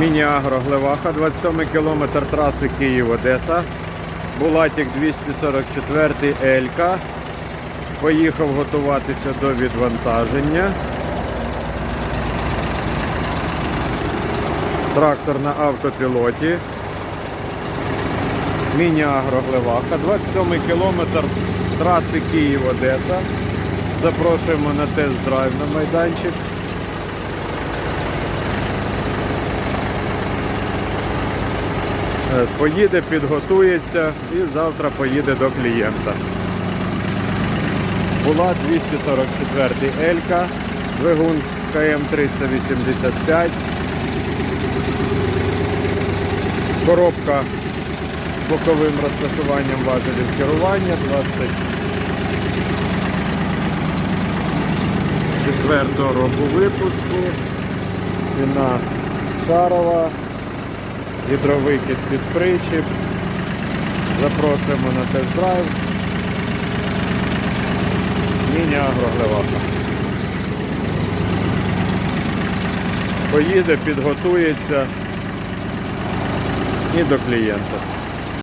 Міні-агро Глеваха, 27 кілометр траси Київ-Одеса. Булатик 244 Елька. Поїхав готуватися до відвантаження. Трактор на автопілоті. Міні-агро Глеваха, 27 кілометр траси Київ-Одеса. Запрошуємо на тест-драйв на майданчик. Поїде, підготується і завтра поїде до клієнта. Була 244 Елька, двигун КМ385. Коробка з боковим розташуванням важелів керування 24 року випуску. Ціна шарова, гідровикид під причіп. Запрошуємо на тест-драйв. Міні-агроглевака. Поїде, підготується і до клієнта.